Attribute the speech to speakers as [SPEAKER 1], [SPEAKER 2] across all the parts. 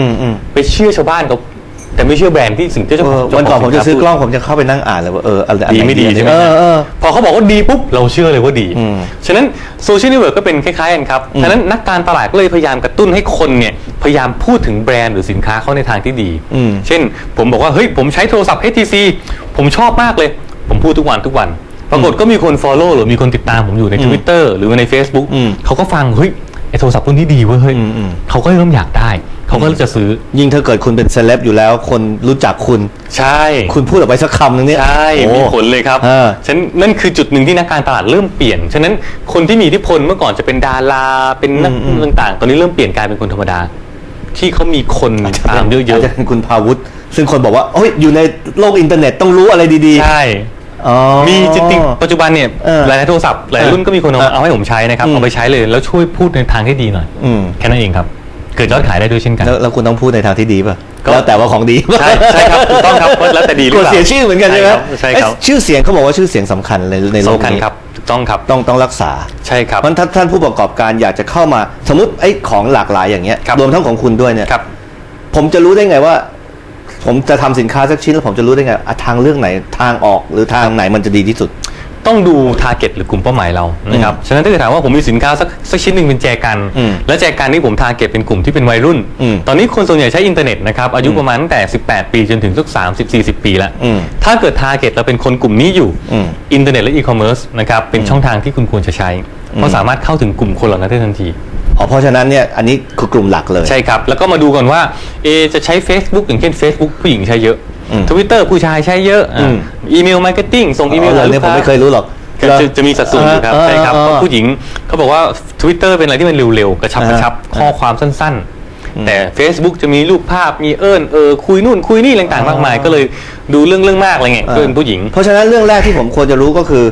[SPEAKER 1] อืมอืม
[SPEAKER 2] ไปเชื่อชาวบ้านเขาแต่ไม่เชื่อแบรนด์ที่สิ่งที่เจ้า
[SPEAKER 1] เอ
[SPEAKER 2] ขอ
[SPEAKER 1] องวันก่อนผมจะซื้อกล้องผมจะเข้าไปนั่งอ่านเลยว่าเอออะไรอัน
[SPEAKER 2] ดี
[SPEAKER 1] หน
[SPEAKER 2] ไม่ดีใช่ไหม
[SPEAKER 1] เออเออ
[SPEAKER 2] พอเขาบอกว่าดีปุ๊บเราเชื่อเลยว่าดี
[SPEAKER 1] อืม
[SPEAKER 2] ฉะนั้นโซเชียลเน็ตเวิร์กก็เป็นคล้ายๆกันครับฉะนั้นนักการตลาดก็เลยพยายามกระตุ้นให้คนเนี่ยพยายามพูดถึงแบรนด์หรือสินค้าเขาในทางที่ดี
[SPEAKER 1] อืม
[SPEAKER 2] เช่น ผมบอกว่าเฮ้ยผมใช้โทรศัพท์ HTC ผมชอบมากเลย ผมพูดทุกวันทุกวัน ปรากฏก็มีคน Follow หรือมีคนติดตามผมอยู่ใน Twitter หรือว่าใน Facebook
[SPEAKER 1] อืม
[SPEAKER 2] เขาก็ฟังเฮ้ย ไอโทรศัพท์รุ่นนี้ดีเว้ยเฮ้ย
[SPEAKER 1] อืมอืม
[SPEAKER 2] เขาก็เริ่มอยากได้ เขาก็จะซื้อ
[SPEAKER 1] ยิ่งถ้าเกิดคุณเป็นเซเลบอยู่แล้ว คนรู้จักคุณ
[SPEAKER 2] ใช่
[SPEAKER 1] คุณพูดออกไปสักคำหนึงเนี่ย
[SPEAKER 2] ใช่
[SPEAKER 1] โอ้
[SPEAKER 2] มีผลเลยครับ
[SPEAKER 1] เออ
[SPEAKER 2] ฉะนั้นนั่นคือจุดหนึ่งที่นักการตลาดเริ่มเปลี่ยน ฉะนั้นคนที่มีอิทธิพลเมื่อก่อนจะเป็นดารา เป็นนัก
[SPEAKER 1] อืมอืม
[SPEAKER 2] ต่างๆ ตอนนี้เริ่มเปลี่ยนกลายเป็นคนธรรมดา ที่เขามีคนตามเยอะา
[SPEAKER 1] จจะเป็นคุณพาวุฒิซึ่งคนบอกว่าโอ้ยอยู่ในโลกอินเทอร์เน็ตต้องรู้อะไรดี
[SPEAKER 2] ๆใช่
[SPEAKER 1] ๆ อ๋อ
[SPEAKER 2] มีจริงๆปัจจุบันเนี่ย
[SPEAKER 1] เออ
[SPEAKER 2] หลายๆโทรศัพท์หลายรุ่นก็มีคนเอา
[SPEAKER 1] เออ
[SPEAKER 2] เอาให้ผมใช้นะครับ
[SPEAKER 1] อืม
[SPEAKER 2] เอาไปใช้เลยแล้วช่วยพูดในทางที่ดีหน่อย
[SPEAKER 1] อืม
[SPEAKER 2] แค่นั้นเองครับ เกิดยอดขายได้ด้วยเช่นกัน
[SPEAKER 1] แล้วแล้วคุณต้องพูดในทางที่ดีป่ะ
[SPEAKER 2] ก็
[SPEAKER 1] แล้วแต่ว่าของดี
[SPEAKER 2] ใช่ใช่ครับถูกต้องครับแล้วแต่ดีหรือเปล่า
[SPEAKER 1] เสียชื่อเหมือนกันใช่ไหม
[SPEAKER 2] ใช่ครับ
[SPEAKER 1] เอ้ยชื่อเสียงเขาบอกว่าชื่อเสียงสำคัญเลยในโลก
[SPEAKER 2] สำคัญ
[SPEAKER 1] นี้
[SPEAKER 2] ครับถูกต้องครับ
[SPEAKER 1] ต้องต้องรักษา
[SPEAKER 2] ใช่ครับ
[SPEAKER 1] เพราะถ้าท่านผู้ประกอบการอยากจะเข้ามา สมมติไอ้ของหลากหลายอย่างเงี้ย
[SPEAKER 2] ครับ
[SPEAKER 1] รวมทั้งของคุณด้วยเนี่ย
[SPEAKER 2] ครับ
[SPEAKER 1] ผมจะรู้ได้ไงว่า ผมจะทำสินค้าสักชิ้นแล้วผมจะรู้ได้ไงอะทางเลือกไหนทางออกหรือทางไหนมันจะดีที่สุด
[SPEAKER 2] ต้องดูทาร์เก็ตหรือกลุ่มเป้าหมายเรานะครับฉะนั้นถ้าเกิดถามว่าผมมีสินค้าสักสักชิ้นหนึ่งเป็นแจกัน
[SPEAKER 1] อืม
[SPEAKER 2] และแจกันนี่ผมทาร์เก็ตเป็นกลุ่มที่เป็นวัยรุ่น
[SPEAKER 1] อืม
[SPEAKER 2] ตอนนี้คนส่วนใหญ่ใช้อินเทอร์เน็ตนะครับอายุประมาณตั้งแต่ 18 ปีจนถึงสัก30 40 ปีแล้ว
[SPEAKER 1] อืม
[SPEAKER 2] ถ้าเกิดทาร์เก็ตเราเป็นคนกลุ่มนี้อยู่
[SPEAKER 1] อืม
[SPEAKER 2] อินเทอร์เน็ตและอีคอมเมิร์ซนะครับเป็นช่องทางที่คุณควรจะใช้เพราะสามารถเข้าถึงกลุ่มคนเหล่านั้นได้ทันที
[SPEAKER 1] อ๋อเพราะฉะนั้นเนี่ยอันนี้คือกลุ่มหลักเลย
[SPEAKER 2] ใช่ครับ แล้วก็มาดูก่อนว่าเอะจะใช้ Facebook อย่างเช่น Facebook ผู้หญิงใช้เยอะ
[SPEAKER 1] อืม
[SPEAKER 2] ทวิตเตอร์ผู้ชายใช้เยอะอะ
[SPEAKER 1] อืม
[SPEAKER 2] อีเมลมาร์เก็ตติ้งส่งอีเมล
[SPEAKER 1] อ๋อ
[SPEAKER 2] หา
[SPEAKER 1] เหรอ
[SPEAKER 2] ลู
[SPEAKER 1] เนี่ยผม
[SPEAKER 2] กค้า
[SPEAKER 1] ไม่เคยรู้หรอก
[SPEAKER 2] ก็จะจะมีสัดส่วนอยู่ครับ
[SPEAKER 1] เออ
[SPEAKER 2] ใช่ครับ
[SPEAKER 1] เออ
[SPEAKER 2] เพราะผู้หญิงเขาบอกว่า Twitter เป็นอะไรที่มันเร็วๆ กระชับ
[SPEAKER 1] อ่าก
[SPEAKER 2] ระชับ
[SPEAKER 1] อ่า
[SPEAKER 2] ข้อความสั้นๆ แต่ Facebook จะมีรูปภาพมีเอิญเออคุยนู่นคุยนี่อะไรต่างๆมากมาย ก็เลยดูเรื่องเรื่องมากอะไรเงี้ยก็เป็นผู้หญิง
[SPEAKER 1] เพราะฉะนั้นเรื่องแรกที่ผมควรจะรู้ก็คือ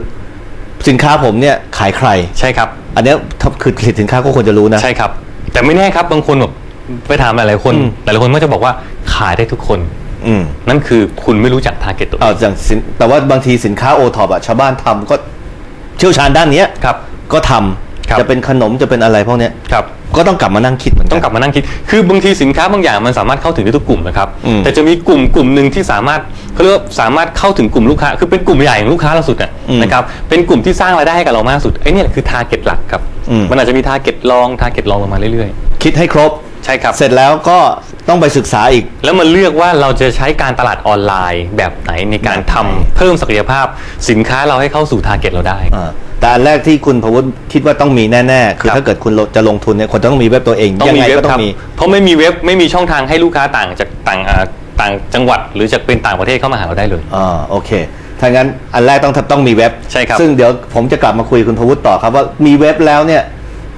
[SPEAKER 1] สินค้าผมเนี่ยขายใคร
[SPEAKER 2] ใช่ครับ
[SPEAKER 1] อันเนี้ยถ้าคือสินค้าก็ควรจะรู้นะ
[SPEAKER 2] ใช่ครับ แต่ไม่แน่ครับบางคนแบบไปถามหลายๆคน
[SPEAKER 1] อืม
[SPEAKER 2] หลายๆคนก็จะบอกว่าขายได้ทุกคน
[SPEAKER 1] อืม
[SPEAKER 2] นั่นคือคุณไม่รู้จักทาร์เก็ตตัวเอ
[SPEAKER 1] เอา
[SPEAKER 2] ง
[SPEAKER 1] อย่างสินแต่ว่าบางทีสินค้าโอท็อปอะชาวบ้านทำก็เชี่ยวชาญด้านเนี้ย
[SPEAKER 2] ครับ
[SPEAKER 1] ก็ทำ
[SPEAKER 2] ครับ
[SPEAKER 1] จะเป็นขนมจะเป็นอะไรพวกเนี้ย
[SPEAKER 2] ครับ
[SPEAKER 1] ก็ต้องกลับมานั่งคิดเหมือนกั
[SPEAKER 2] ต้องกลับมานั่งคิด คือบางทีสินค้าบางอย่างมันสามารถเข้าถึงได้ทุกกลุ่มนะครับ
[SPEAKER 1] อืม
[SPEAKER 2] แต่จะมีกลุ่มกลุ่มหนึ่งที่สามารถเขาเรียกว่าสามารถเข้าถึงกลุ่มลูกค้า คือเป็นกลุ่มใหญ่ของลูกค้าเราสุดอะ
[SPEAKER 1] อืม
[SPEAKER 2] นะครับ เป็นกลุ่มที่สร้างรายได้ให้กับเรามากสุดไอ้เนี่ยคือทาร์เก็ตหลักครับ
[SPEAKER 1] อืม
[SPEAKER 2] มันอาจจะมีทาร์เก็ตรองทาร์เก็ตรองลงมาเรื่อย
[SPEAKER 1] คิดให้ครบ
[SPEAKER 2] ๆ ใช่ครับ
[SPEAKER 1] เสร็จแล้วก็ ต้องไปศึกษาอีก
[SPEAKER 2] แล้วมันเลือกว่าเราจะใช้การตลาดออนไลน์แบบไหนในการทำเพิ่มศักยภาพสินค้าเราให้เข้าสู่ทาร์เก็ตเราได้
[SPEAKER 1] อ่าแต่อันแรกที่คุณพวุฒิคิดว่าต้องมีแน่ๆคือ
[SPEAKER 2] ครับ
[SPEAKER 1] ถ้าเกิดคุณจะลงทุนเนี่ยคนต้องมีเว็บตัวเอง
[SPEAKER 2] ต้อง
[SPEAKER 1] ยัง
[SPEAKER 2] มี
[SPEAKER 1] ไง
[SPEAKER 2] เว็บ
[SPEAKER 1] ก็ต้อ
[SPEAKER 2] ครับ
[SPEAKER 1] งมี
[SPEAKER 2] เพราะไม่มีเว็บไม่มีช่องทางให้ลูกค้าต่างจากต่างอ่าต่างจังหวัด หรือจะเป็นต่างประเทศเข้ามาหาเราได้เลย
[SPEAKER 1] อ่าโอเค ถ้างั้นอันแรกต้องต้องมีเว็บ
[SPEAKER 2] ใช่ครับ
[SPEAKER 1] ซึ่งเดี๋ยวผมจะกลับมาคุยกับคุณพวุฒิต่อครับว่ามีเว็บแล้วเนี่ย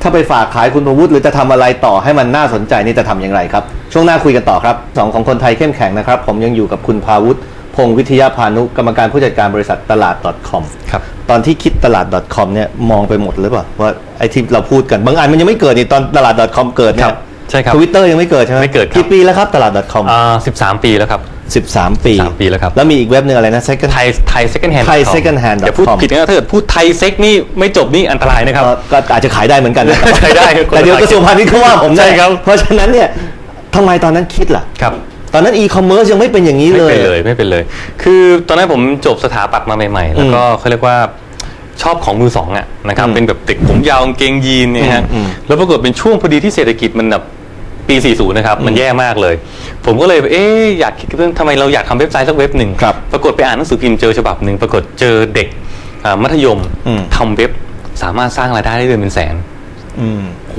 [SPEAKER 1] ถ้าไปฝากขายคุณพวุฒิหรือจะทำอะไรต่อให้มันน่าสนใจนี่จะทำอย่างไรครับ ช่วงหน้าคุยกันต่อครับสองของคนไทยเข้มแข็งนะครับ ผมยังอยู่กับคุณพาวุฒิพงศ์วิทยาพานุกรรมการผู้จัดการบริษัทตลาด .com
[SPEAKER 2] ครับ
[SPEAKER 1] ตอนที่คิดตลาด .com เนี่ยมองไปหมดหรือเปล่าว่าไอ้ที่เราพูดกันบางอันมันยังไม่เกิดนี่ตอนตลาด .com เกิดเนี่
[SPEAKER 2] ครั
[SPEAKER 1] ย
[SPEAKER 2] บใช่ครับ
[SPEAKER 1] ทวิตเตอร์ยังไม่เกิดใช่ไหม
[SPEAKER 2] ไม่เกิดครับ
[SPEAKER 1] กี่ปีแล้วครับตลาด .com
[SPEAKER 2] อ่า13ปีแล้วครับ
[SPEAKER 1] 13 ปี
[SPEAKER 2] 13ปีแล้วครับ
[SPEAKER 1] แล้วมีอีกเว็บหนึงอะไรนะ second
[SPEAKER 2] ไทยไทย second hand
[SPEAKER 1] ไทย second hand
[SPEAKER 2] อย่าพูด
[SPEAKER 1] com
[SPEAKER 2] ผิดนะถ้าเกิดพูดไทยเซ็กนี่ไม่จบนี่อันตรายนะครับ
[SPEAKER 1] เอ่อก็อาจจะขายได้เหมือนกันนะ
[SPEAKER 2] ขายได้ครับ
[SPEAKER 1] แต่เดี๋ยวกระทรวงพาณิชย์เขาว่าผม
[SPEAKER 2] ใช่ครับ
[SPEAKER 1] เพราะฉะนั้นเนี่ย ทำไมตอนนั้นคิดล่ะ
[SPEAKER 2] ครับ
[SPEAKER 1] ตอนนั้นอีคอมเมิร์ซยังไม่เป็นอย่างนี้
[SPEAKER 2] ไม่
[SPEAKER 1] เลย
[SPEAKER 2] เป็นเลยไม่เป็นเลย คือตอนนั้นผมจบสถาปัตย์มาใหม่ ๆ แล้วก็เขาเรียกว่าชอบของมือสองอะนะครับ
[SPEAKER 1] อืม
[SPEAKER 2] เป็นแบบเด็กผมยาวกางเกงยีนเนี่ยฮะ
[SPEAKER 1] อืมอืม
[SPEAKER 2] แล้วปรากฏเป็นช่วงพอดีที่เศรษฐกิจมันแบบปี 40 นะครับ มันแย่มากเลย ผมก็เลยเอ๊ะอยากคิดเรื่องทำไมเราอยากทำเว็บไซต์สักเว็บหนึ่ง
[SPEAKER 1] ครับ
[SPEAKER 2] ปรากฏไปอ่านหนังสือพิมพ์เจอฉบับหนึ่งปรากฏเจอเด็กอ่ามัธยม
[SPEAKER 1] อืม
[SPEAKER 2] ทำเว็บสามารถสร้างรายได้ได้เดือนเป็นแสน
[SPEAKER 1] อืม
[SPEAKER 2] โอ้โห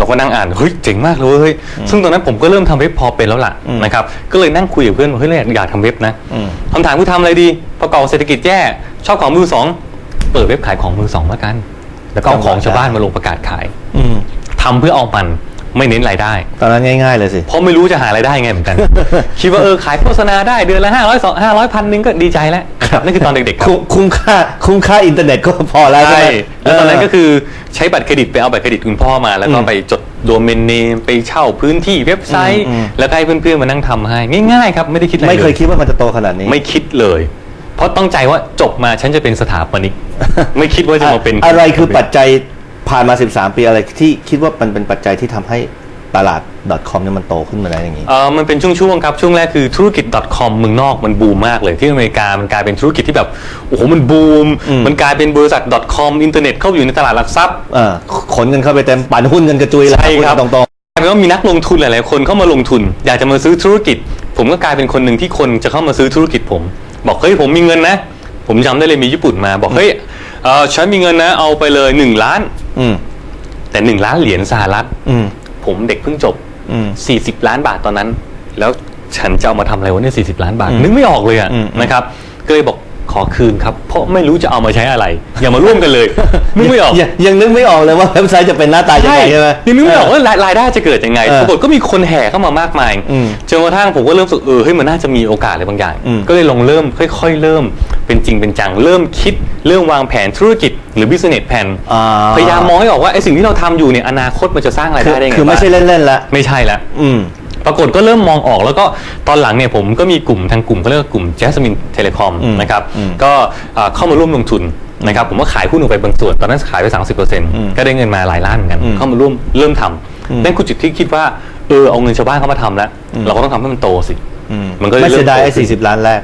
[SPEAKER 2] เราก็นั่งอ่านเฮ้ยเจ๋งมากเลยเฮ้ยซึ่งตอนนั้นผมก็เริ่มทำเว็บพอเป็นแล้วล่ะ
[SPEAKER 1] อืม
[SPEAKER 2] นะครับก็เลยนั่งคุยกับเพื่อนว่าเฮ้ยเราอยากทำเว็บนะ
[SPEAKER 1] อืม
[SPEAKER 2] คำถามคือทำอะไรดีประกอบเศรษฐกิจแย่ชอบของมือสองเปิดเว็บขายของมือสองแล้วกัน แล้วก็เอาของชาวบ้านมาลงประกาศขาย
[SPEAKER 1] อืม
[SPEAKER 2] ทำเพื่อเอามันไม่เน้นรายได้
[SPEAKER 1] ตอนนั้นง่ายๆเลยสิ
[SPEAKER 2] เพราะไม่รู้จะหารายได้ยังไงเหมือนกัน คิดว่าเออขายโฆษณาได้เดือนละห้าร้อยสองห้าร้อยพันหนึ่งก็ดีใจแล้วนะ ครับนั่นคือตอนเด็กๆครับ
[SPEAKER 1] คุ้มคุ้มค่าคุ้มค่าอินเทอร์เน็ตก็พอแล้วใช่
[SPEAKER 2] ใช่
[SPEAKER 1] ไหม
[SPEAKER 2] แล้วตอนนั้นก็คือใช้บัตรเครดิตไปเอาบัตรเครดิตคุณพ่อมา แล้วก็
[SPEAKER 1] อืม
[SPEAKER 2] ไปจดโดเมนเนมไปเช่าพื้นที่เว็บไซต์
[SPEAKER 1] อืมอืม
[SPEAKER 2] แล้วก็ให้เพื่อนๆมานั่งทำให้ง่ายๆครับไม่ได้คิดอะไร
[SPEAKER 1] ไม่เคย
[SPEAKER 2] ล
[SPEAKER 1] คิดว่ามันจะโตขนาดนี้
[SPEAKER 2] ไม่คิดเลย เพราะต้องใจว่าจบมาฉันจะเป็นสถาปนิกไม่คิดว่าจะมาเป็น
[SPEAKER 1] อะไรคือปัจจัยผ่านมา 13 ปีอะไรที่คิดว่ามันเป็นปัจจัยที่ทำให้ ตลาด .com เนี่ยมันโตขึ้นมาได้อย่างนี้
[SPEAKER 2] เออมันเป็นช่วงๆครับ ช่วงแรกคือธุรกิจ .com เมืองนอกมันบูมมากเลยที่อเมริกา มันกลายเป็นธุรกิจที่แบบ โอ้โห มันบูม
[SPEAKER 1] อืม
[SPEAKER 2] มันกลายเป็นบริษัท .com อินเทอร์เน็ตเข้าไปอยู่ในตลาดหลักทรัพย์
[SPEAKER 1] เออขนเงินเข้าไปเต็มปั่นหุ้นเงินกระจุยเลย
[SPEAKER 2] ใช่ครับ
[SPEAKER 1] พูดตรง
[SPEAKER 2] กลายเป็นว่ามีนักลงทุนหลายๆคนเข้ามาลงทุน อยากจะมาซื้อธุรกิจ ผมก็กลายเป็นคนหนึ่งที่คนจะเข้ามาซื้อธุรกิจผม บอกเฮ้ยผมมีเงินนะ ผมจำได้เลยมีญี่ปุ่นมาบอกเฮ้ยเออฉันมีเงินนะเอาไปเลยหนึ่งล้าน
[SPEAKER 1] ๆอืม
[SPEAKER 2] แต่หนึ่งล้านเหรียญสหรัฐ
[SPEAKER 1] อืม
[SPEAKER 2] ผมเด็กเพิ่งจบ
[SPEAKER 1] อืม
[SPEAKER 2] 40ล้านบาทตอนนั้น แล้วฉันจะเอามาทำอะไรวะเนี่ย40ล้านบาท
[SPEAKER 1] อืม
[SPEAKER 2] นึกไม่ออกเลยอะ
[SPEAKER 1] อืม
[SPEAKER 2] นะครับก็เลยบอกขอคืนครับ เพราะไม่รู้จะเอามาใช้อะไร อย่ามาร่วมกันเลยนึกไม่ออก
[SPEAKER 1] ยังยังนึกไม่ออกเลยว่าเว็บไซต์จะเป็นหน้าตายังไงใช่ไหม
[SPEAKER 2] ยังนึกไม่ออกว่ารายรายได้จะเกิดยังไง
[SPEAKER 1] เออ
[SPEAKER 2] ปรากฏก็มีคนแห่เข้ามามากมาย
[SPEAKER 1] อืม
[SPEAKER 2] จนกระทั่งผมก็เริ่มรู้สึกเออเฮ้ยมันน่าจะมีโอกาสอะไรบางอย่าง
[SPEAKER 1] อืม
[SPEAKER 2] ก็เลยลองเริ่มค่อย ๆ เริ่ม เป็นจริงเป็นจัง เริ่มคิดเริ่มวางแผนธุรกิจหรือ business plan
[SPEAKER 1] อ่า
[SPEAKER 2] พยายามมองให้ออกว่าไอ้สิ่งที่เราทำอยู่เนี่ยอนาคตมันจะสร้างราย
[SPEAKER 1] คือ
[SPEAKER 2] ได้ได้ไง
[SPEAKER 1] คือไม่ใช่
[SPEAKER 2] บ้าง
[SPEAKER 1] เล่นๆละ
[SPEAKER 2] ไม่ใช่ละ
[SPEAKER 1] อืม
[SPEAKER 2] ปรากฏก็เริ่มมองออกแล้วก็ตอนหลังเนี่ยผมก็มีกลุ่มทางกลุ่มเขาเรียกว่ากลุ่ม Jasmine Telecom
[SPEAKER 1] อืม
[SPEAKER 2] นะครับ
[SPEAKER 1] อืม
[SPEAKER 2] ก็เอ่อเข้ามาร่วมลงทุนนะครับผมก็ขายหุ้นออกไปบางส่วน ตอนนั้นขายไป 30%ก็ได้เงินมาหลายล้านเหมือนกัน
[SPEAKER 1] อืม
[SPEAKER 2] เข้ามาร่วมเริ่มท
[SPEAKER 1] อืมำ
[SPEAKER 2] นั่นคือจุดที่คิดว่าเออเอาเงินชาวบ้านเข้ามาทำแล้ว เราก็ต้องทำให้มันโตสิ
[SPEAKER 1] อืม
[SPEAKER 2] มันก็เลย
[SPEAKER 1] ไม่เสียดาย
[SPEAKER 2] เริ่
[SPEAKER 1] ไอ้
[SPEAKER 2] มโตขึ้น
[SPEAKER 1] สี่สิบล้านแรก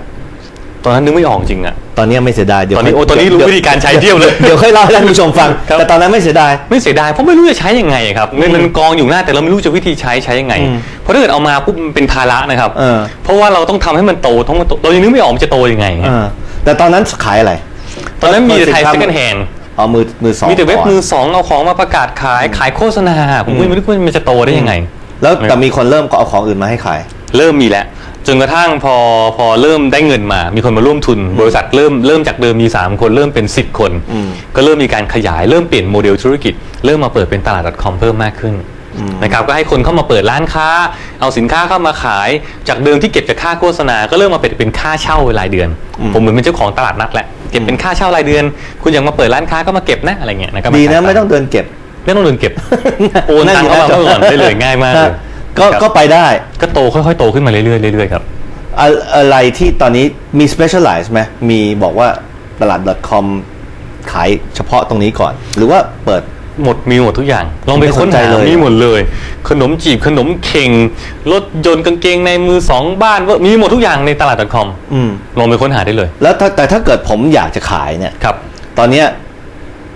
[SPEAKER 2] ตอนนั้นนึกไม่ออกจริงอะ
[SPEAKER 1] ตอนนี้ไม่เสียดายเดี๋ยว
[SPEAKER 2] ตอนนี้
[SPEAKER 1] ค่ย
[SPEAKER 2] โอ้ตอนนี้รู้
[SPEAKER 1] เดี๋ย
[SPEAKER 2] วิธีการใช้เที่ยวเลย
[SPEAKER 1] เดี๋ยวค่อยเล่าให้ท่านผู้ชมฟัง
[SPEAKER 2] ครับ
[SPEAKER 1] แต่ตอนนั้นไม่เสียดาย
[SPEAKER 2] ไม่เสียดายเพราะไม่รู้จะใช้ยังไงอะครับเงินมันกองอยู่หน้าแต่เราไม่รู้จะวิธีใช้ใช้ยังไง
[SPEAKER 1] อืม
[SPEAKER 2] เพราะถ้าเกิดเอามาปุ๊บมันเป็นภาระนะครับ
[SPEAKER 1] เออ
[SPEAKER 2] เพราะว่าเราต้องทำให้มันโตทั้งมันโตเรายังนึกไม่ออกมันจะโตยังไง
[SPEAKER 1] เออแต่ตอนนั้นขายอะไร
[SPEAKER 2] ตอนนั้นมีแต่ไทย
[SPEAKER 1] สินค้า
[SPEAKER 2] second hand
[SPEAKER 1] อ๋อมือมือสอง
[SPEAKER 2] มีแต่เว็บ
[SPEAKER 1] ก่น
[SPEAKER 2] มือสองเอาของมาประกาศขายขายโฆษณาผมก็ไม่รู้ว่ามันจะโตได้ยังไง
[SPEAKER 1] แล้วแต่มีคนเริ่มก็เอาของอื่นมาให้ขาย
[SPEAKER 2] เริ่มมีแล้ว จนกระทั่งพอพอเริ่มได้เงินมา มีคนมาร่วมทุน บริษัทเริ่มเริ่มจากเดิมมี 3 คนเริ่มเป็น 10 คน
[SPEAKER 1] อืม
[SPEAKER 2] ก็เริ่มมีการขยายเริ่มเปลี่ยนโมเดลธุรกิจ เริ่มมาเปิดเป็นตลาด .com เพิ่มมากขึ้นนะครับก็ให้คนเข้ามาเปิดร้านค้า เอาสินค้าเข้ามาขาย จากเดิมที่เก็บจากค่าโฆษณา ก็เริ่มมาเป็นเป็นค่าเช่ารายเดือน ผมเหมือนเป็นเจ้าของตลาดนัดแหละเก็บเป็นค่าเช่ารายเดือน คุณอยากมาเปิดร้านค้าก็มาเก็บนะอะไรเงี้ยนะครับ
[SPEAKER 1] ดีนะา
[SPEAKER 2] ขาย
[SPEAKER 1] ไม่ต้องเดินเก็บ
[SPEAKER 2] ไม่ต้องเดินเก็บ โอนตังค์เข้ามาเมื่อก่อนได้เลยง่ายมากเลย
[SPEAKER 1] ก็
[SPEAKER 2] ครับ
[SPEAKER 1] ก็ไปได้
[SPEAKER 2] ก็โตค่อยๆโตขึ้นมาเรื่อยๆเรื่อยๆครับ
[SPEAKER 1] อะอะไรที่ตอนนี้มี specialize ไหมมีบอกว่าตลาด .com ขายเฉพาะตรงนี้ก่อน หรือว่าเปิด
[SPEAKER 2] หมดมีหมดทุกอย่าง ลองไป
[SPEAKER 1] ไม่ส
[SPEAKER 2] ค้
[SPEAKER 1] น
[SPEAKER 2] น
[SPEAKER 1] ใจ
[SPEAKER 2] หา
[SPEAKER 1] เลย
[SPEAKER 2] มีหมดเลย ขนมจีบขนมเข่งรถยนต์กางเกงในมือสองบ้านว่ามีหมดทุกอย่างในตลาด .com
[SPEAKER 1] อืม
[SPEAKER 2] ลองไปค้นหาได้เลย
[SPEAKER 1] แล้วถ้าแต่ถ้าเกิดผมอยากจะขายเนี่ย
[SPEAKER 2] ครับ
[SPEAKER 1] ตอนเนี้ย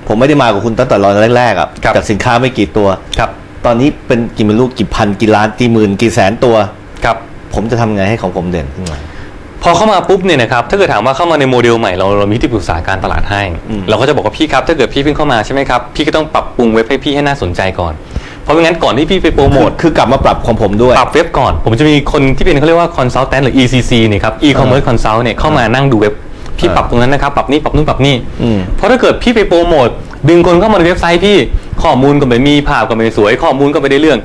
[SPEAKER 1] ผมไม่ได้มากับคุณตั้งแต่ตอนแรกๆอะ
[SPEAKER 2] ครับ
[SPEAKER 1] จากสินค้าไม่กี่ตัว
[SPEAKER 2] ครับ
[SPEAKER 1] ตอนนี้เป็นกี่ไม่รู้กี่พันกี่ล้านกี่หมื่นกี่แสนตัว
[SPEAKER 2] ครับ
[SPEAKER 1] ผมจะทำไงให้ของผมเด่นขึ้นมา
[SPEAKER 2] พอเข้ามาปุ๊บเนี่ยนะครับถ้าเกิดถามว่าเข้ามาในโมเดลใหม่เราเรามีที่ปรึกษาการตลาดให้
[SPEAKER 1] อืม
[SPEAKER 2] เราก็จะบอกว่าพี่ครับถ้าเกิดพี่เพิ่งเข้ามาใช่ไหมครับพี่ก็ต้องปรับปรุงเว็บให้พี่ให้น่าสนใจก่อน เพราะไม่งั้นก่อนที่พี่ไปโปรโมท
[SPEAKER 1] คือกลับมาปรับของผมด้วย
[SPEAKER 2] ปรับเว็บก่อน ผมจะมีคนที่เป็นเขาเรียกว่า consultant หรือ ECC เนี่ยครับ e-commerce consult เนี่ยเข้ามานั่งดูเว็บ พี่
[SPEAKER 1] เออ
[SPEAKER 2] ปรับตรงนั้นนะครับ ปรับนี่ปรับนู่นปรับนี่
[SPEAKER 1] อืม
[SPEAKER 2] เพราะถ้าเกิดพี่ไปโปรโมท ดึงคนเข้ามาในเว็บไซต์พี่ ข้อมูลก็ไม่มีภาพก็ไม่สวย ข้อมูลก็ไม่ได้เรื่อง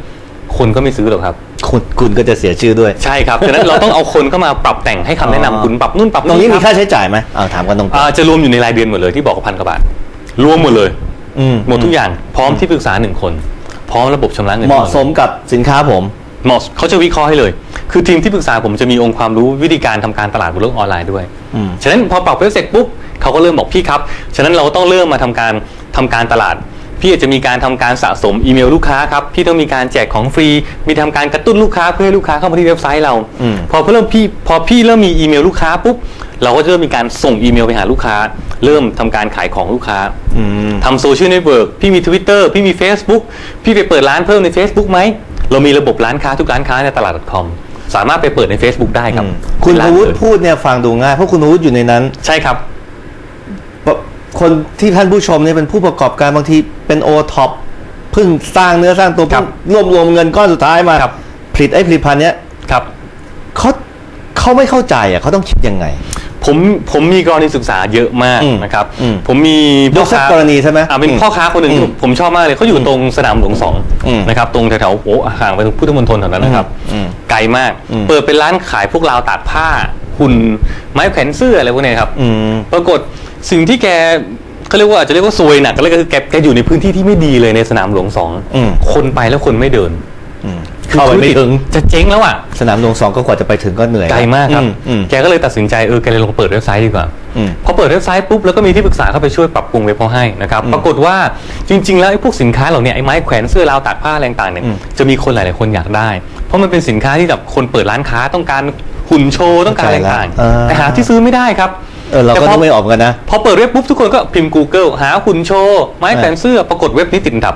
[SPEAKER 2] คนก็ไม่ซื้อหรอกครับ
[SPEAKER 1] คุณคุณก็จะเสียชื่อด้วย
[SPEAKER 2] ใช่ครับฉะนั้นเราต้องเอาคนเข้ามาปรับแต่งให้คำแนะนำคุณปรับนู่นปรับ
[SPEAKER 1] ตรงนี้มี
[SPEAKER 2] ค
[SPEAKER 1] ค่า
[SPEAKER 2] รับ
[SPEAKER 1] ใช้จ่ายไหมเอาถามกันตรง
[SPEAKER 2] อ่าจะรวมอยู่ในรายเดือนหมดเลยที่บอกว่าพันกว่าบาทรวมหมดเลย
[SPEAKER 1] ๆอืม
[SPEAKER 2] หมดทุกอย่างพร้อมที่ปรึกษาหนึ่งคน พร้อมระบบชำระเงิน
[SPEAKER 1] เหมาะสมกับสินค้าผม
[SPEAKER 2] เหมาะเขาจะวิเคราะห์ให้เลย คือทีมที่ปรึกษาผมจะมีองค์ความรู้วิธีการทำการตลาดบนโลกออนไลน์ด้วย
[SPEAKER 1] อืม
[SPEAKER 2] ฉะนั้นพอปรับเว็บเสร็จปุ๊บเขาก็เริ่มบอกพี่ครับ ฉะนั้นเราต้องเริ่มมาทำการทำการตลาด พี่อาจจะมีการทำการสะสมอีเมลลูกค้าครับพี่ต้องมีการแจกของฟรี มีทำการกระตุ้นลูกค้าเพื่อให้ลูกค้าเข้ามาที่เว็บไซต์เรา
[SPEAKER 1] อืม
[SPEAKER 2] พอเริ่มพี่พอพี่เริ่มมีอีเมลลูกค้าปุ๊บเราก็จะเริ่มมีการส่งอีเมลไปหาลูกค้า เริ่มทำการขายของลูกค้า
[SPEAKER 1] อืม
[SPEAKER 2] ทำโซเชียลเน็ตเวิร์กพี่มี Twitter พี่มี Facebook พี่ไปเปิดร้านเพิ่มใน Facebook ไหมเรามีระบบร้านค้าทุกร้านค้าในตลาด .com สามารถไปเปิดใน Facebook ได้ครับ
[SPEAKER 1] คุณ
[SPEAKER 2] เป็น
[SPEAKER 1] พ
[SPEAKER 2] ร้าน
[SPEAKER 1] วุฒิ
[SPEAKER 2] เปิด
[SPEAKER 1] พูดเนี่ยฟังดูง่ายเพราะคุณพวุฒิอยู่ในนั้น
[SPEAKER 2] ใช่ครับ
[SPEAKER 1] คนที่ท่านผู้ชมเนี่ยเป็นผู้ประกอบการบางทีเป็นโอท็อปเพิ่งสร้างเนื้อสร้างตัว
[SPEAKER 2] ครั
[SPEAKER 1] เพิ่
[SPEAKER 2] บ
[SPEAKER 1] งรวบรวมเงินก้อนสุดท้ายมา
[SPEAKER 2] ครับ
[SPEAKER 1] ผลิตไอ้ผลิตภัณฑ์เนี้ย
[SPEAKER 2] ครับ
[SPEAKER 1] เขาเขาไม่เข้าใจอะเขาต้องคิดยังไง
[SPEAKER 2] ผมผมมีกรณีศึกษาเยอะมาก
[SPEAKER 1] อืม
[SPEAKER 2] นะครับ
[SPEAKER 1] อืม
[SPEAKER 2] ผมมี
[SPEAKER 1] ยกสักกรณีใช่ไหม
[SPEAKER 2] อ่าเป็น
[SPEAKER 1] อืม
[SPEAKER 2] พ่อค้าคนหนึ่ง
[SPEAKER 1] อืม
[SPEAKER 2] ที่ผมชอบมากเลยเขาอยู่ตรงสนามหลวงสอง
[SPEAKER 1] อืม
[SPEAKER 2] นะครับตรงแถวๆโอ้ห่างไปตรงพุทธมณฑลแถวนั้นนะครับ
[SPEAKER 1] อืม
[SPEAKER 2] ไกลมาก
[SPEAKER 1] อืม
[SPEAKER 2] เปิดเป็นร้านขายพวกราวตากผ้าหุ่นไม้แขวนเสื้ออะไรพวกเนี้ยครับ
[SPEAKER 1] อืม
[SPEAKER 2] ปรากฏ สิ่งที่แกเขาเรียกว่าอาจจะเรียกว่าซวยหนักก็เลยก็คือแกแกอยู่ในพื้นที่ที่ไม่ดีเลยในสนามหลวงสอง
[SPEAKER 1] อืม
[SPEAKER 2] คนไปแล้วคนไม่เดิน
[SPEAKER 1] อืมเข้าไปไม่ถึง
[SPEAKER 2] จะเจ๊งแล้วอะ
[SPEAKER 1] สนามหลวงสองก็กว่าจะไปถึงก็เหนื่อย
[SPEAKER 2] ไกลมากครับ
[SPEAKER 1] อือืม
[SPEAKER 2] แกก็เลยตัดสินใจเออแกเลยลองเปิดเว็บไซต์ดีกว่า
[SPEAKER 1] อืม
[SPEAKER 2] พอเปิดเว็บไซต์ปุ๊บแล้วก็มีที่ปรึกษาเข้าไปช่วยปรับปรุงเว็บเขาให้นะครับ
[SPEAKER 1] อืม
[SPEAKER 2] ปรากฏว่าจริง ๆ แล้วไอ้พวกสินค้าเหล่าเนี้ไอ้ไม้แขวนเสื้อราวตากผ้าอะไรต่างๆเนี่ย
[SPEAKER 1] อืม
[SPEAKER 2] จะมีคนหลายๆคนอยากได้ เพราะมันเป็นสินค้าที่แบบคนเปิดร้านค้าต้องการหุ่นโชว์ต้องการอะไรต่าง
[SPEAKER 1] เออ
[SPEAKER 2] ๆแต่หาที่ซื้อไม่ได้ครับ
[SPEAKER 1] เออเราก็
[SPEAKER 2] แต่พ
[SPEAKER 1] นึกไม่ออกเหมือนกันนะ
[SPEAKER 2] พอเปิดเว็บปุ๊บทุกคนก็พิมพ์ Google หาหุ่นโชว์ ไม้แขวนเสื้อปรากฏเว็บนี้ติดอันดับ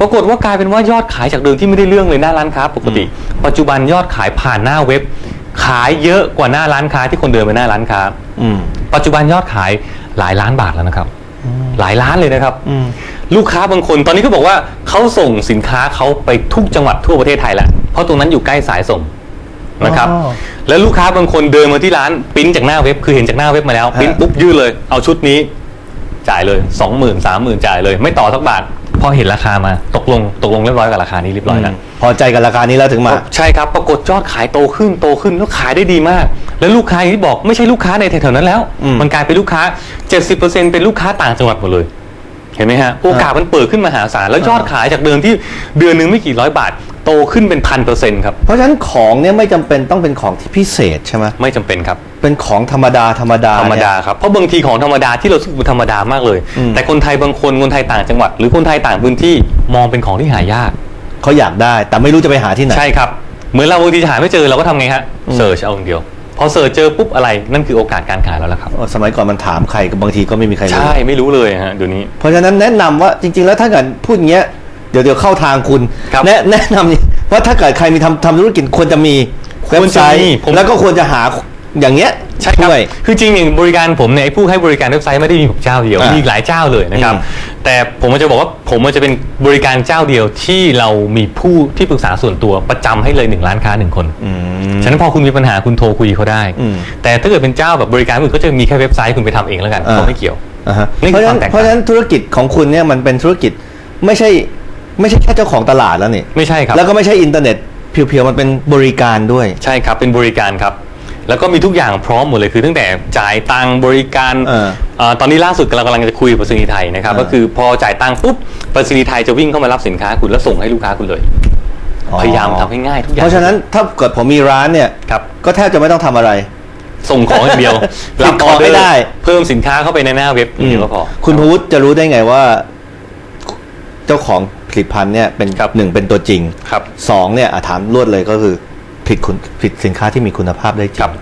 [SPEAKER 2] ปรากฏว่ากลายเป็นว่ายอดขายจากเดิมที่ไม่ได้เรื่องเลยหน้าร้านค้าปกติ ปัจจุบันยอดขายผ่านหน้าเว็บ ขายเยอะกว่าหน้าร้านค้าที่คนเดินไปหน้าร้านค้า
[SPEAKER 1] อืม
[SPEAKER 2] ปัจจุบันยอดขายหลายล้านบาทแล้วนะครับ หลายล้านเลยนะครับ
[SPEAKER 1] อืม
[SPEAKER 2] ลูกค้าบางคนตอนนี้ก็บอกว่าเขาส่งสินค้าเขาไปทุกจังหวัดทั่วประเทศไทยแล้วเพราะตรงนั้นอยู่ใกล้สายส่ง นะครับ
[SPEAKER 1] อ๋อ
[SPEAKER 2] แล้วลูกค้าบางคนเดินมาที่ร้านปริ้นจากหน้าเว็บคือเห็นจากหน้าเว็บมาแล้ว
[SPEAKER 1] ฮะ
[SPEAKER 2] ปริ้นปุ๊บยื่นเลย เอาชุดนี้ จ่ายเลยสองหมื่นสามหมื่นจ่ายเลย ไม่ต่อสักบาทพอเห็นราคามาตกลงตกลงเรียบร้อยกับราคานี้เรียบร้อยแล้ว
[SPEAKER 1] พอใจกับราคานี้แล้วถึงมา
[SPEAKER 2] ใช่ครับปรากฏยอดขายโตขึ้นโตขึ้นแล้วขายได้ดีมาก แล้วลูกค้าอย่างที่บอกไม่ใช่ลูกค้าในแถวๆนั้นแล้ว
[SPEAKER 1] อืม
[SPEAKER 2] มันกลายเป็นลูกค้า 70%เป็นลูกค้าต่างจังหวัดหมดเลยเห็นไหมฮะโอกาสมันเปิดขึ้นมหาศาลแล้วยอดขายจากเดิมที่เดือนหนึ่งไม่กี่ร้อยบาท โตขึ้นเป็นพันเปอร์เซ็นต์ครับ
[SPEAKER 1] เพราะฉะนั้นของเนี่ยไม่จำเป็นต้องเป็นของที่พิเศษใช่ไหม
[SPEAKER 2] ไม่จำเป็นครับ
[SPEAKER 1] เป็นของธรรมดาธรรมดา
[SPEAKER 2] ธรรมดา
[SPEAKER 1] เนี่ย
[SPEAKER 2] ครับ เพราะบางทีของธรรมดาที่เราสึกว่าธรรมดามากเลย
[SPEAKER 1] อืม
[SPEAKER 2] แต่คนไทยบางคนคนไทยต่างจังหวัด หรือคนไทยต่างพื้นที่มองเป็นของที่หายาก
[SPEAKER 1] เขาอยากได้ แต่ไม่รู้จะไปหาที่ไหน
[SPEAKER 2] ใช่ครับ เหมือนเราบางทีหาไม่เจอเราก็ทำไงฮะ
[SPEAKER 1] อืม
[SPEAKER 2] เสิร์ชเอาอย่างเดียว พอเสิร์ชเจอปุ๊บอะไรนั่นคือโอกาสการขายแล้วละครับ
[SPEAKER 1] สมัยก่อนมันถามใครก็บางทีก็ไม่มีใครรู้
[SPEAKER 2] ใช่ไม่รู้เลยฮะเดี๋ยวนี้
[SPEAKER 1] เพราะฉะนั้นแนะนำว่าจริง ๆ แล้วถ้าเกิดพูดอย่างเงี้ย เดี๋ยวเดี๋ยวเข้าทางคุณ
[SPEAKER 2] ครับ
[SPEAKER 1] แนะแนะนำนี่ว่าถ้าเกิดใครมีทำทำธุรกิจควรจะมี
[SPEAKER 2] ควร
[SPEAKER 1] เว็บไซ
[SPEAKER 2] จะ
[SPEAKER 1] ต์
[SPEAKER 2] มีผม
[SPEAKER 1] แล้วก็ควรจะหาอย่างเงี้ย
[SPEAKER 2] ใช่ครับ
[SPEAKER 1] ช่วย
[SPEAKER 2] คือจริงอย่างบริการผมเนี่ยไอ้ผู้ให้บริการเว็บไซต์ไม่ได้มีผมเจ้าเดียว
[SPEAKER 1] อ่ามี
[SPEAKER 2] มีอีกหลายเจ้าเลยนะครับ
[SPEAKER 1] อืม
[SPEAKER 2] แต่ผมจะบอกว่าผมมันจะเป็นบริการเจ้าเดียวที่เรามีผู้ที่ปรึกษาส่วนตัวประจำให้เลยหนึ่งล้านค้าหนึ่งคน
[SPEAKER 1] อืม
[SPEAKER 2] ฉะนั้นพอคุณมีปัญหาคุณโทรคุยเขาได้
[SPEAKER 1] อืม
[SPEAKER 2] แต่ถ้าเกิดเป็นเจ้าแบบบริการอื่นก็จะมีแค่เว็บไซต์คุณไปทำเองแล้วกัน
[SPEAKER 1] อ่า
[SPEAKER 2] เขาไม่เกี่ยว
[SPEAKER 1] อ่าฮะ
[SPEAKER 2] นี่
[SPEAKER 1] เพ
[SPEAKER 2] คือ
[SPEAKER 1] ราะฉะนั้น
[SPEAKER 2] ความแตกต่าง
[SPEAKER 1] เพราะฉะนั้นธุรกิจของคุณเนี่ยมันเป็นธุรกิจไม่ใช่ ไม่ใช่แค่เจ้าของตลาดแล้วนี่
[SPEAKER 2] ไม่ใช่ครับ
[SPEAKER 1] แล้วก็ไม่ใช่อินเทอร์เน็ตเพียวๆมันเป็นบริการด้วย
[SPEAKER 2] ใช่ครับเป็นบริการครับ แล้วก็มีทุกอย่างพร้อมหมดเลยคือตั้งแต่จ่ายตังค์บริการ
[SPEAKER 1] เออ
[SPEAKER 2] เอ่อตอนนี้ล่าสุดเรากำลังจะคุยกับไปรษณีย์ไทยนะครับ
[SPEAKER 1] เออ
[SPEAKER 2] ก็คือพอจ่ายตังค์ปุ๊บไปรษณีย์ไทยจะวิ่งเข้ามารับสินค้าคุณแล้วส่งให้ลูกค้าคุณเลย พยายามทำให้ง่ายทุกอย่าง
[SPEAKER 1] เพราะฉะนั้นถ้าเกิดผมมีร้านเนี่ย
[SPEAKER 2] ครับ
[SPEAKER 1] ก็แทบจะไม่ต้องทำอะไร
[SPEAKER 2] ส่งของอย่างเดียว
[SPEAKER 1] ติดของให้ได้
[SPEAKER 2] เพิ่มสินค้าเข้าไปในหน้าเว็บอย่างเดียวก็พอ
[SPEAKER 1] คุณพวุฒิจะรู้ได้ไงว่า เจ้าของ ผลิตภัณฑ์เนี่ยเป็น
[SPEAKER 2] ครับ
[SPEAKER 1] หนึ่งเป็นตัวจริง
[SPEAKER 2] ครับ
[SPEAKER 1] สองเนี่ยอะถามรวดเลยก็คือผลิตคุณผลิตสินค้าที่มีคุณภาพได้จริ
[SPEAKER 2] ครั
[SPEAKER 1] ง
[SPEAKER 2] บ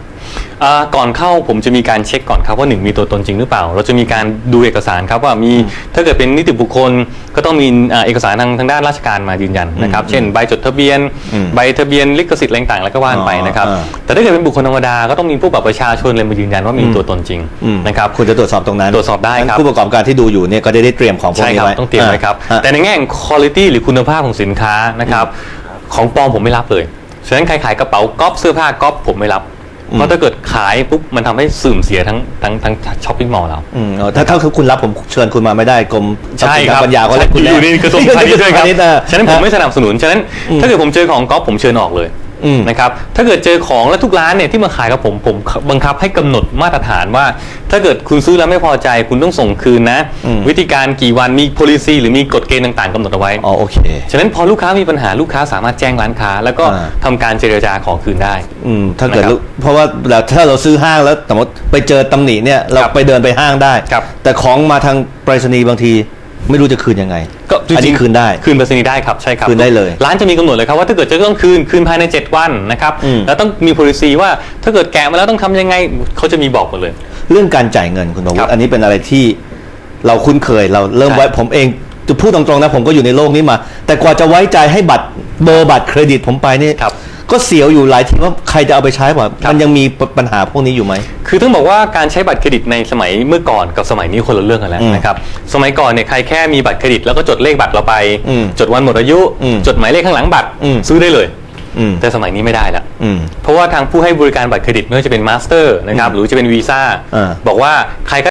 [SPEAKER 2] อ่าก่อนเข้าผมจะมีการเช็คก่อนครับว่าหนึ่งมีตัวตนจริงหรือเปล่า เราจะมีการดูเอกสารครับว่ามีถ้าเกิดเป็นนิติบุคคลก็ต้องมีอ่าเอกสารทางทางด้านราชการมายืนยันนะครับ
[SPEAKER 1] อืม
[SPEAKER 2] เช่นใบจดทะเบียน
[SPEAKER 1] อืม
[SPEAKER 2] ใบทะเบียนลิขสิทธิ์อะไรต่างๆแล้วก็ว่านไปนะครับ
[SPEAKER 1] อ๋ออ่า
[SPEAKER 2] แต่ถ้าเกิดเป็นบุคคลธรรมดาก็ต้องมีผู้บัตรประชาชนเลยมายืนยันว่ามี
[SPEAKER 1] อืม
[SPEAKER 2] ตัวตนจริง
[SPEAKER 1] อืม
[SPEAKER 2] นะครับ
[SPEAKER 1] คุณจะตรวจสอบตรงนั้น
[SPEAKER 2] ตรวจสอบได้
[SPEAKER 1] งั้น
[SPEAKER 2] ครับ
[SPEAKER 1] ผู้ประกอบการที่ดูอยู่เนี่ยก็ได้ได้เตรียมของพวก
[SPEAKER 2] ใช่
[SPEAKER 1] นี้
[SPEAKER 2] ครับ
[SPEAKER 1] ไว้
[SPEAKER 2] ต้องเตรียมไว้ครับ
[SPEAKER 1] อะ
[SPEAKER 2] แต่ในแง่ของ quality หรือคุณภาพของสินค้านะครับของปลอมผมไม่รับเลยฉะนั้นใครขายกระเป๋าก๊อปเสื้อผ้าก๊อปผมไม่รับ เพราะถ้าเกิดขายปุ๊บมันทำให้เสื่อมเสียทั้งทั้งทั้งช้อปปิ้งมอลล์เรา
[SPEAKER 1] อืมเอาถ้าถ้าคุณรับผมเชิญคุณมาไม่ได้กรมทรัพย์
[SPEAKER 2] ใช่
[SPEAKER 1] สิน
[SPEAKER 2] ครับ
[SPEAKER 1] ทางปัญญาก็เรียกคุณ
[SPEAKER 2] อ
[SPEAKER 1] แน่
[SPEAKER 2] ยู่ในกระทรวงพาณิชย์ด้วยครับ
[SPEAKER 1] กะทวงพาณิชย์อะ
[SPEAKER 2] ฉะนั้นผมไม่สนับสนุนฉะนั้น
[SPEAKER 1] อืม
[SPEAKER 2] ถ้าเกิดผมเจอของก๊อฟผมเชิญออกเลย
[SPEAKER 1] อืม
[SPEAKER 2] นะครับ ถ้าเกิดเจอของแล้วทุกร้านเนี่ยที่มาขายกับผมผมบังคับให้กำหนดมาตรฐานว่า ถ้าเกิดคุณซื้อแล้วไม่พอใจคุณต้องส่งคืนนะ
[SPEAKER 1] อืม
[SPEAKER 2] วิธีการกี่วันมี policy หรือมีกฎเกณฑ์ต่างๆกำหนดเอาไว้
[SPEAKER 1] อ๋อโอเค
[SPEAKER 2] ฉะนั้นพอลูกค้ามีปัญหาลูกค้าสามารถแจ้งร้านค้า แล้วก็
[SPEAKER 1] อ่า
[SPEAKER 2] ทำการเจรจาขอคืนได้
[SPEAKER 1] อืมถ้าเกิด
[SPEAKER 2] นะครับ
[SPEAKER 1] ลูกเพราะว่าเราถ้าเราซื้อห้างแล้วสมมติไปเจอตำหนิเนี่ยเรา
[SPEAKER 2] ครับ
[SPEAKER 1] ไปเดินไปห้างได้
[SPEAKER 2] ครับ
[SPEAKER 1] แต่ของมาทางไปรษณีย์บางที ไม่รู้จะคืนยังไง
[SPEAKER 2] ก็จริงๆ
[SPEAKER 1] อันนี้คืนได้
[SPEAKER 2] คืนไปรษณีย์ได้ครับใช่ครับ
[SPEAKER 1] คืนได้เลย
[SPEAKER 2] ร้านจะมีกำหนดเลยครับว่าถ้าเกิดจะต้องคืนคืนภายใน 7 วันนะครับ
[SPEAKER 1] อืม
[SPEAKER 2] แล้วต้องมี policy ว่าถ้าเกิดแกะมาแล้วต้องทำยังไงเขาจะมีบอกหมดเลย
[SPEAKER 1] เรื่องการจ่ายเงินคุณน
[SPEAKER 2] ค
[SPEAKER 1] วุ
[SPEAKER 2] รั
[SPEAKER 1] ฒิ
[SPEAKER 2] บ
[SPEAKER 1] อันนี้เป็นอะไรที่เราคุ้นเคยเราเริ่ม
[SPEAKER 2] ใช่
[SPEAKER 1] ไว้ผมเองจะพูดตรงๆนะผมก็อยู่ในโลกนี้มา แต่กว่าจะไว้ใจให้บัตรเบอร์บัตรเครดิตผมไปนี่
[SPEAKER 2] ครับ
[SPEAKER 1] ก็เสียวอยู่หลายทีว่าใครจะเอาไปใช้บ่า
[SPEAKER 2] ครับ
[SPEAKER 1] มันยังมีปัญหาพวกนี้อยู่ไหม
[SPEAKER 2] คือต้องบอกว่าการใช้บัตรเครดิตในสมัยเมื่อก่อนกับสมัยนี้คนละเรื่องกันแล้ว
[SPEAKER 1] อืม
[SPEAKER 2] นะครับสมัยก่อนเนี่ยใครแค่มีบัตรเครดิตแล้วก็จดเลขบัตรเราไป
[SPEAKER 1] อืม
[SPEAKER 2] จดวันหมดอายุ
[SPEAKER 1] อืม
[SPEAKER 2] จดหมายเลขข้างหลังบัตร
[SPEAKER 1] อืม
[SPEAKER 2] ซื้อได้เลย
[SPEAKER 1] อืม
[SPEAKER 2] แต่สมัยนี้ไม่ได้ละ
[SPEAKER 1] อืม
[SPEAKER 2] เพราะว่าทางผู้ให้บริการบัตรเครดิตไม่ว่าจะเป็นมาสเตอร์นะครับหรือจะเป็นวีซ่า
[SPEAKER 1] อ่า
[SPEAKER 2] บอกว่าใครก็